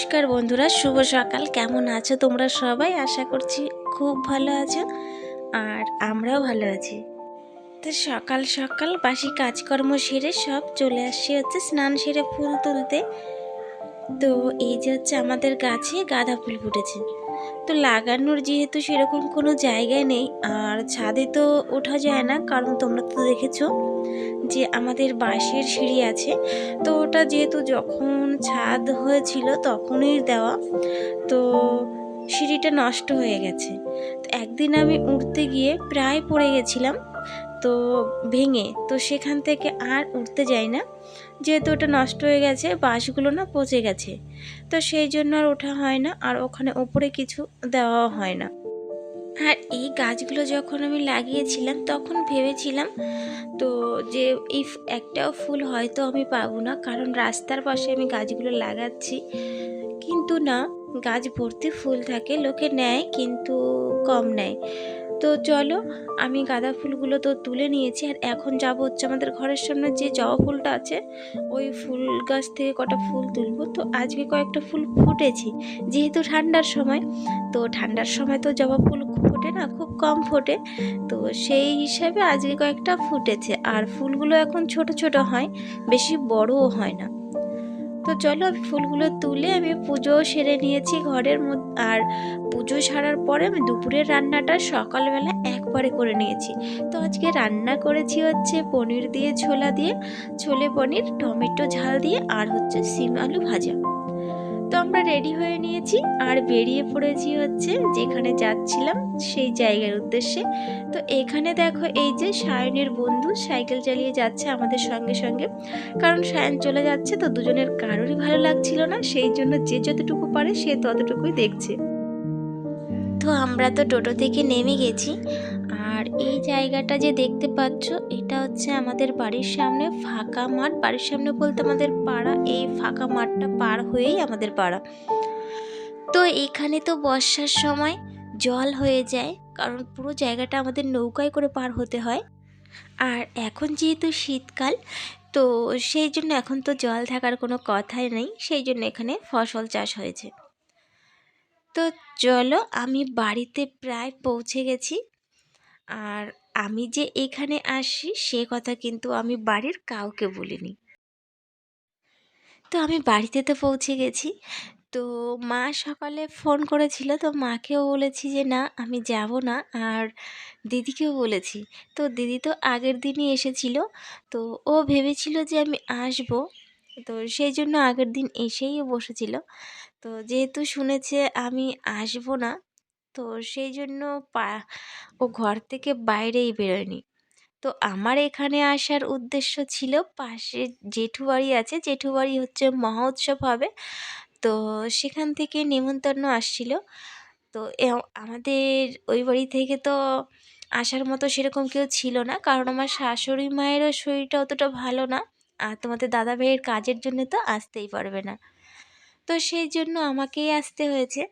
নমস্কার বন্ধুরা, শুভ সকাল। কেমন আছো তোমরা সবাই? আশা করছি খুব ভালো আছো আর আমরাও ভালো আছি। তো সকাল সকাল বাসি কাজকর্ম সেরে সব চলে আসছি হচ্ছে স্নান সেরে ফুল তুলতে। তো এই যে হচ্ছে আমাদের গাছে গাঁদা ফুল ফুটেছে। তো লাগানোর যেহেতু সেরকম কোনো জায়গায় নেই, আর ছাদে তো ওঠা যায় না, কারণ তোমরা তো দেখেছ যে আমাদের বাঁশের সিঁড়ি আছে। তো ওটা যেহেতু যখন ছাদ হয়েছিল তখনই দেওয়া, তো সিঁড়িটা নষ্ট হয়ে গেছে। তো একদিন আমি উঠতে গিয়ে প্রায় পড়ে গেছিলাম তো ভেঙে, তো সেখান থেকে আর উঠতে যাই না। যেহেতু ওটা নষ্ট হয়ে গেছে, বাঁশগুলো না পচে গেছে। তো সেই জন্য আর ওঠা হয় না, আর ওখানে ওপরে কিছু দেওয়াও হয় না। আর এই গাছগুলো যখন আমি লাগিয়েছিলাম, তখন ভেবেছিলাম তো যে এই একটাও ফুল হয়তো আমি পাবো না, কারণ রাস্তার পাশে আমি গাছগুলো লাগাচ্ছি। কিন্তু না, গাছ ভর্তি ফুল থাকে, লোকে নেয় কিন্তু কম নেয়। তো চলো, আমি গাঁদা ফুলগুলো তো তুলে নিয়েছি আর এখন যাব হচ্ছে আমাদের ঘরের সামনে যে জবা ফুলটা আছে, ওই ফুল গাছ থেকে কটা ফুল তুলবো। তো আজকে কয়েকটা ফুল ফুটেছে, যেহেতু ঠান্ডার সময়, তো ঠান্ডার সময় তো জবা ফুল ফোটে না, খুব কম ফোটে। তো সেই হিসাবে আজকে কয়েকটা ফুটেছে, আর ফুলগুলো এখন ছোট ছোট হয়, বেশি বড়ও হয় না। তো চলো আমি ফুলগুলো তুলে আমি পুজো সেরে নিয়েছি ঘরের মধ্যে। আর পুজো সারার পরে আমি দুপুরের রান্নাটা সকালবেলা একবারে করে নিয়েছি। তো আজকে রান্না করেছি হচ্ছে পনির দিয়ে ছোলা দিয়ে, ছোলে পনির, টমেটো ঝাল দিয়ে, আর হচ্ছে সিম আলু ভাজা। তো আমরা রেডি হয়ে নিয়েছি। আর বেরিয়ে পড়েছি হচ্ছে যেখানে যাচ্ছিলাম সেই জায়গার উদ্দেশ্যে। তো এখানে দেখো এই যে সায়নের বন্ধু সাইকেল চালিয়ে যাচ্ছে আমাদের সঙ্গে সঙ্গে। কারণ সায়ন চলে যাচ্ছে তো দুজনের কারোরই ভালো লাগছিল না, সেই জন্য যে যতটুকু পারে সে ততটুকুই দেখছে। তো আমরা তো টোটো থেকে নেমে গেছি। আর এই জায়গাটা যে দেখতে পাচ্ছ, এটা হচ্ছে আমাদের বাড়ির সামনে ফাঁকা মাঠ। বাড়ির সামনে বলতে আমাদের পাড়া, এই ফাঁকা মাঠটা পার হয়েই আমাদের পাড়া। তো এখানে তো বর্ষার সময় জল হয়ে যায়, কারণ পুরো জায়গাটা আমাদের নৌকায় করে পার হতে হয়। আর এখন যেহেতু শীতকাল, তো সেই জন্য এখন তো জল থাকার কোনো কথাই নেই, সেই জন্য এখানে ফসল চাষ হয়েছে। তো চলো আমি বাড়িতে প্রায় পৌঁছে গেছি। আর আমি যে এখানে আসি, সে কথা কিন্তু আমি বাড়ির কাউকে বলিনি। তো আমি বাড়িতে তো পৌঁছে গেছি। তো মা সকালে ফোন করেছিল, তো মাকেও বলেছি যে, না, আমি যাব না। আর দিদিকেও বলেছি। তো দিদি তো আগের দিনই এসেছিল, তো ও ভেবেছিল যে, আমি আসব। তো সেই জন্য আগের দিন এসেই বসেছিল। তো যেহেতু শুনেছে, আমি আসব না। তো সেই জন্য পা, ও ঘর থেকে বাইরেই বেরোয়নি। তো আমার এখানে আসার উদ্দেশ্য ছিল পাশে জেঠু বাড়ি আছে, জেঠু বাড়ি হচ্ছে মহোৎসব হবে। তো সেখান থেকে নেমন্তন্ন আসছিল। তো আমাদের ওই বাড়ি থেকে তো আসার মতো সেরকম কেউ ছিল না, কারণ আমার শাশুড়ি মায়েরও শরীরটা অতটা ভালো না। আর তোমাদের দাদা ভাইয়ের কাজের জন্য তো আসতেই পারবে না। তো সেই জন্য আমাকেই আসতে হয়েছে।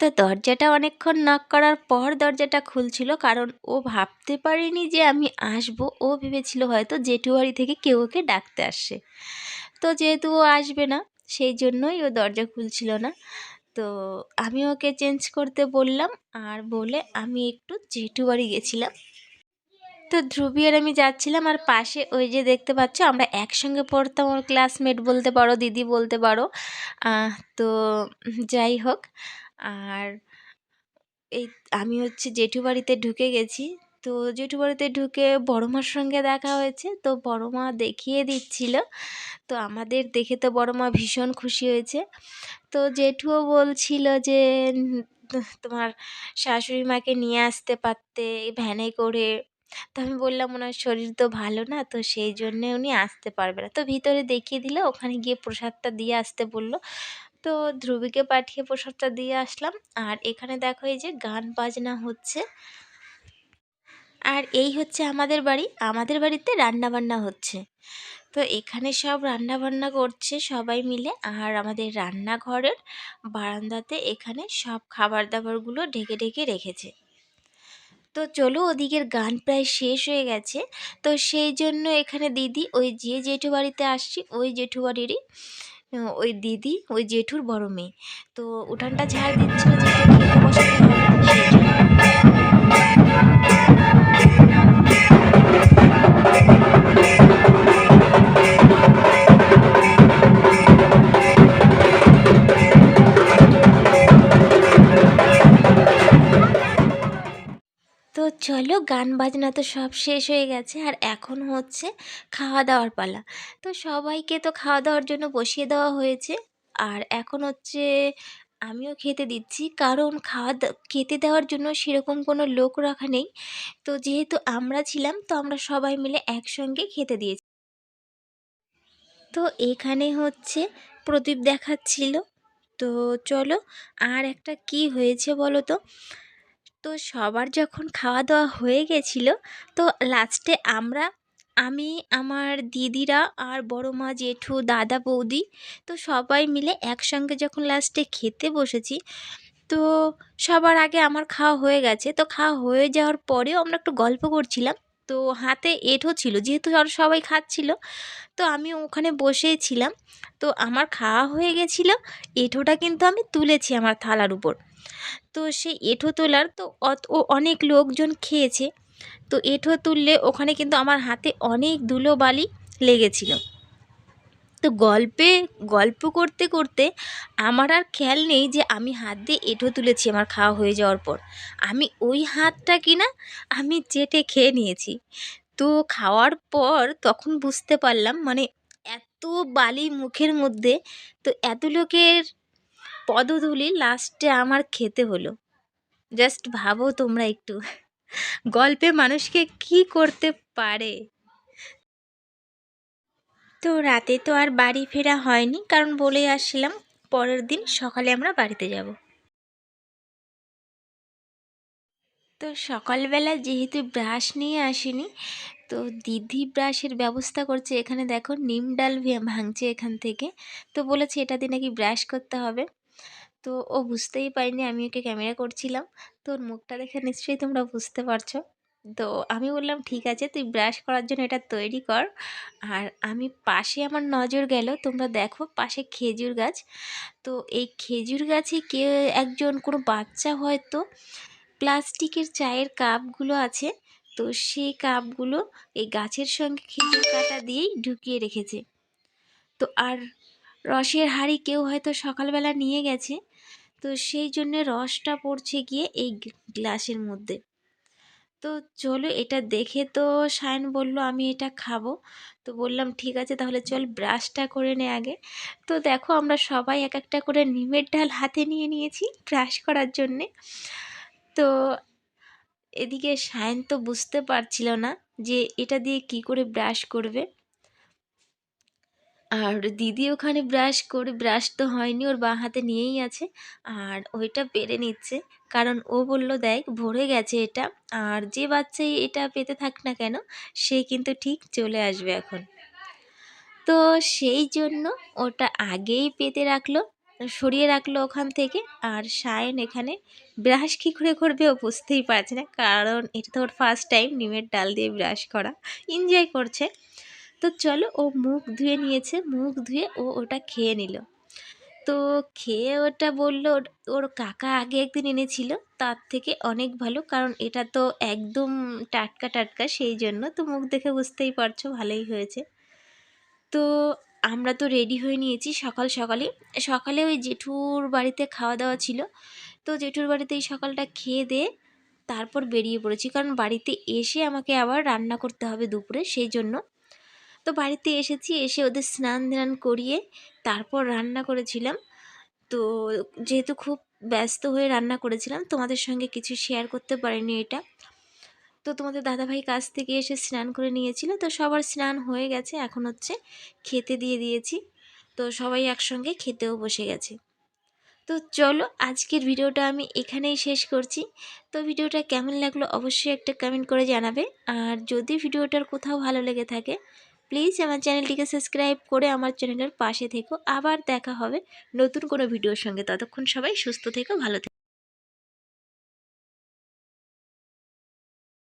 তো দরজাটা অনেকক্ষণ নক করার পর দরজাটা খুলছিল, কারণ ও ভাবতে পারেনি যে আমি আসব। ও ভেবেছিল হয়তো জেঠুয়ারি থেকে কেউ ওকে ডাকতে আসছে তো যেহেতু ও আসবে না, সেই জন্যই ও দরজা খুলছিল না। তো আমি ওকে চেঞ্জ করতে বললাম আর বলে আমি একটু জেঠু বাড়ি গেছিলাম। তো ধ্রুবী আর আমি যাচ্ছিলাম আর পাশে ওই যে দেখতে পাচ্ছ, আমরা একসঙ্গে পড়তাম ওর ক্লাসমেট বলতে পারো, দিদি বলতে পারো। তো যাই হোক আর এই আমি হচ্ছে জেঠু বাড়িতে ঢুকে গেছি। তো জেঠু বাড়িতে ঢুকে বড় মার সঙ্গে দেখা হয়েছে। তো বড় মা দেখিয়ে দিচ্ছিল। তো আমাদের দেখে তো বড় মা ভীষণ খুশি হয়েছে। তো জেঠুও বলছিল যে, তোমার শাশুড়ি মাকে নিয়ে আসতে পারতে ভ্যানে করে। তো আমি বললাম, ওনার শরীর তো ভালো না, তো সেই জন্যে উনি আসতে পারবে না। তো ভিতরে দেখিয়ে দিল, ওখানে গিয়ে প্রসাদটা দিয়ে আসতে বলল। তো ধ্রুবীকে পাঠিয়ে প্রসাদটা দিয়ে আসলাম। আর এখানে দেখো এই যে গান বাজনা হচ্ছে। আর এই হচ্ছে আমাদের বাড়ি। আমাদের বাড়িতে রান্না বান্না হচ্ছে। তো এখানে সব রান্না বান্না করছে সবাই মিলে। আর আমাদের রান্নাঘরের বারান্দাতে এখানে সব খাবার দাবারগুলো ঢেকে ঢেকে রেখেছে। তো চলো ওদিকের গান প্রায় শেষ হয়ে গেছে। তো সেই জন্য এখানে দিদি, ওই যে জেঠু বাড়িতে আসছি, ওই জেঠু বাড়িরই ওই দিদি ওই জেঠুর বড় মেয়ে। তো উঠানটা ঝাড় দিচ্ছিল খেতে চলো গান বাজনা তো সব শেষ হয়ে গেছে আর এখন হচ্ছে খাওয়া দাওয়ার পালা। তো সবাইকে তো খাওয়া দাওয়ার জন্য বসিয়ে দেওয়া হয়েছে। আর এখন হচ্ছে আমিও খেতে দিচ্ছি, কারণ খাওয়া খেতে দেওয়ার জন্য সেরকম কোনো লোক রাখা নেই। তো যেহেতু আমরা ছিলাম, তো আমরা সবাই মিলে একসঙ্গে খেতে দিয়েছি। তো এখানে হচ্ছে প্রদীপ দেখাচ্ছিল। তো চলো, আর একটা কি হয়েছে বলো তো? তো সবার যখন খাওয়া দাওয়া হয়ে গেছিল, তো লাস্টে আমরা, আমি, আমার দিদিরা আর বড় মা, জেঠু, দাদা, বৌদি, তো সবাই মিলে একসঙ্গে যখন লাস্টে খেতে বসেছি, তো সবার আগে আমার খাওয়া হয়ে গেছে। তো খাওয়া হয়ে যাওয়ার পরেও আমরা একটু গল্প করছিলাম। তো হাতে এঁঠো ছিল, যেহেতু আর সবাই খাচ্ছিল, তো আমি ওখানে বসেই ছিলাম। তো আমার খাওয়া হয়ে গেছিল, এঁঠোটা কিন্তু আমি তুলেছি আমার থালার উপর। তো সেই এঁঠো তোলার তো অত অনেক লোকজন খেয়েছে। তো এঁঠো তুললে ওখানে কিন্তু আমার হাতে অনেক ধুলো বালি লেগেছিল। তো গল্পে, গল্প করতে করতে আমার আর খেয়াল নেই যে আমি হাত দিয়ে এঁঠো তুলেছি আমার খাওয়া হয়ে যাওয়ার পর। আমি ওই হাতটা কিনা আমি চেটে খেয়ে নিয়েছি। তো খাওয়ার পর তখন বুঝতে পারলাম মানে এত বালি মুখের মধ্যে, তো এত লোকের পদধূলি লাস্টে আমার খেতে হলো। জাস্ট ভাবো তোমরা একটু। গল্পে মানুষকে কি করতে পারে? তো রাতে তো আর বাড়ি ফেরা হয়নি, কারণ বলে আসছিলাম পরের দিন সকালে আমরা বাড়িতে যাব। তো সকালবেলা যেহেতু ব্রাশ নিয়ে আসিনি, তো দিদি ব্রাশের ব্যবস্থা করছে। এখানে দেখো নিম ডাল ভাঙছে এখান থেকে। তো বলেছে এটা দিয়ে নাকি ব্রাশ করতে হবে। তো ও বুঝতেই পারিনি আমি ওকে ক্যামেরা করছিলাম। তো ওর মুখটা দেখে নিশ্চয়ই তোমরা বুঝতে পারছ। তো আমি বললাম, ঠিক আছে, তুই ব্রাশ করার জন্য এটা তৈরি কর। আর আমি পাশে আমার নজর গেল, তোমরা দেখো পাশে খেজুর গাছ। তো এই খেজুর গাছে কে একজন, কোনো বাচ্চা হয়তো প্লাস্টিকের চায়ের কাপগুলো আছে, তো সেই কাপগুলো এই গাছের সঙ্গে খেজুর কাটা দিয়েই ঢুকিয়ে রেখেছে। তো আর রসের হাঁড়ি কেউ হয়তো সকালবেলা নিয়ে গেছে। তো সেই জন্য রসটা পড়ছে গিয়ে এই গ্লাসের মধ্যে। তো চলো এটা দেখে তো সায়ন বলল, আমি এটা খাব। তো বললাম, ঠিক আছে, তাহলে চল ব্রাশটা করে নে আগে। তো দেখো আমরা সবাই এক একটা করে নিমের ডাল হাতে নিয়ে নিয়েছি ব্রাশ করার জন্যে। তো এদিকে সায়ন তো বুঝতে পারছিল না যে এটা দিয়ে কি করে ব্রাশ করবে। আর দিদি ওখানে ব্রাশ করে ব্রাশ তো হয়নি, ওর বাঁ হাতে নিয়েই আছে। আর ওইটা পেরে নিচ্ছে। কারণ ও বলল, দেখ, ভরে গেছে এটা। আর যে বাচ্চাই এটা পেতে থাক না কেন, সে কিন্তু ঠিক চলে আসবে এখন। তো সেই জন্য ওটা আগেই পেতে রাখল, সরিয়ে রাখল ওখান থেকে। আর সায়ন এখানে ব্রাশ কী করে করবে ও বুঝতেই পারছে না। কারণ এটা তো ওর ফার্স্ট টাইম নিমের ডাল দিয়ে ব্রাশ করা। এনজয় করছে। তো চলো ও মুখ ধুয়ে নিয়েছে, মুখ ধুয়ে ও ওটা খেয়ে নিল। তো খেয়ে ওটা বলল, ওর- কাকা আগে একদিন এনেছিল, তার থেকে অনেক ভালো, কারণ এটা তো একদম টাটকা টাটকা, সেই জন্য তো মুখ দেখে বুঝতেই পারছ, ভালোই হয়েছে। তো আমরা তো রেডি হয়ে নিয়েছি সকাল সকালে সকালে ওই জেঠুর বাড়িতে খাওয়া দাওয়া ছিল। তো জেঠুর বাড়িতে এই সকালটা খেয়ে দিয়ে তারপর বেরিয়ে পড়েছি, কারণ বাড়িতে এসে আমাকে আবার রান্না করতে হবে দুপুরে, সেই জন্য তো বাড়িতে এসেছি, এসে ওদের স্নান ধান করিয়ে তারপর রান্না করেছিলাম। তো যেহেতু খুব ব্যস্ত হয়ে রান্না করেছিলাম, তোমাদের সঙ্গে কিছু শেয়ার করতে পারিনি এটা। তো তোমাদের দাদাভাই কাছ থেকে এসে স্নান করে নিয়েছিল, তো সবার স্নান হয়ে গেছে। এখন হচ্ছে খেতে দিয়ে দিয়েছি, তো সবাই একসঙ্গে খেতেও বসে গেছে। তো চলো, আজকের ভিডিওটা আমি এখানেই শেষ করছি। তো ভিডিওটা কেমন লাগল অবশ্যই একটা কমেন্ট করে জানাবে। আর যদি ভিডিওটার কোথাও ভালো লেগে থাকে প্লিজ আমার চ্যানেলটিকে সাবস্ক্রাইব করে আমার চ্যানেলের পাশে থেকো। আবার দেখা হবে নতুন কোনো ভিডিওর সঙ্গে। ততক্ষণ সবাই সুস্থ থেকো, ভালো থেকো।